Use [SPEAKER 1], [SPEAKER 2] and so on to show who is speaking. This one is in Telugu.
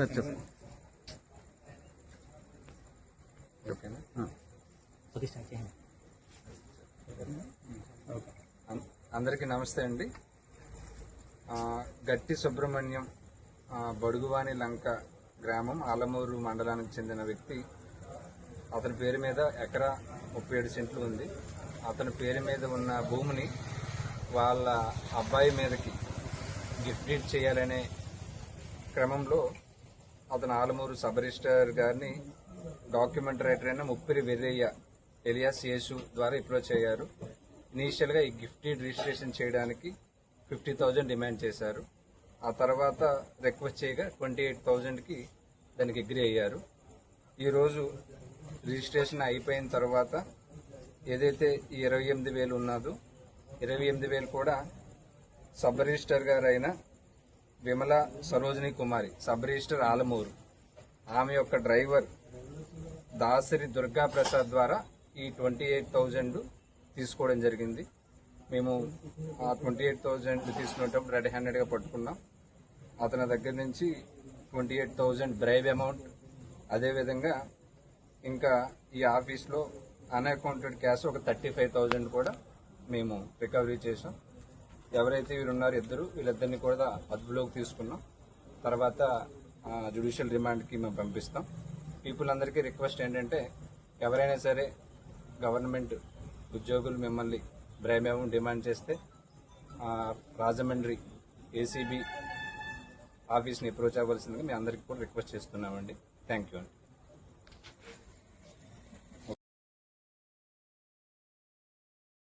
[SPEAKER 1] సార్ చెప్పు అందరికీ నమస్తే అండి. ఆ, గట్టి సుబ్రహ్మణ్యం ఆ, బడుగువాని లంక గ్రామం ఆలమూరు మండలానికి చెందిన వ్యక్తి. అతని పేరు మీద ఎకరా ముప్పై ఏడు సెంట్లు ఉంది. అతని పేరు మీద ఉన్న భూమిని వాళ్ళ అబ్బాయి మీదకి గిఫ్ట్ చేయాలనే క్రమంలో అతను ఆలమూరు సబ్ రిజిస్టర్ గారిని డాక్యుమెంట్ రైటర్ అయిన ముప్పిరి వెర్రయ్య ఎలియాస్ యేసు ద్వారా అప్రోచ్ అయ్యారు. ఇనీషియల్గా ఈ గిఫ్టెడ్ రిజిస్ట్రేషన్ చేయడానికి ఫిఫ్టీ థౌజండ్ డిమాండ్ చేశారు. ఆ తర్వాత రిక్వెస్ట్ చేయగా ట్వంటీ ఎయిట్ థౌజండ్కి దానికి అగ్రి అయ్యారు. ఈరోజు రిజిస్ట్రేషన్ అయిపోయిన తర్వాత ఏదైతే ఈ ఇరవై ఎనిమిది వేలు ఉన్నదో ఇరవై ఎనిమిది వేలు కూడా సబ్ రిజిస్టర్ గారు విమల సరోజిని కుమారి సబ్ రిజిస్టర్ ఆలమూరు. ఆమె యొక్క డ్రైవర్ దాసరి దుర్గా ప్రసాద్ ద్వారా ఈ ట్వంటీ ఎయిట్ థౌజండ్ తీసుకోవడం జరిగింది. మేము ఆ ట్వంటీ ఎయిట్ థౌజండ్ తీసుకునేటప్పుడు రెడ్ హ్యాండెడ్గా పట్టుకున్నాం. అతని దగ్గర నుంచి twenty eight thousand bribe amount అదేవిధంగా ఇంకా ఈ ఆఫీస్లో అన్అకౌంటెడ్ క్యాష్ ఒక థర్టీ ఫైవ్ థౌజండ్ కూడా మేము రికవరీ చేసాం ఎవరైతే వీరున్నారో ఇద్దరు వీళ్ళిద్దరిని కూడా అదుపులోకి తీసుకున్నాం. తర్వాత జుడిషియల్ రిమాండ్కి మేము పంపిస్తాం. పీపుల్ అందరికీ రిక్వెస్ట్ ఏంటంటే ఎవరైనా సరే గవర్నమెంట్ ఉద్యోగులు మిమ్మల్ని బ్రైమేమో డిమాండ్ చేస్తే రాజమండ్రి ఏసీబీ ఆఫీస్ని అప్రోచ్ అవ్వాల్సిందిగా మీ అందరికీ కూడా రిక్వెస్ట్ చేస్తున్నామండి. థ్యాంక్ యూ అండి.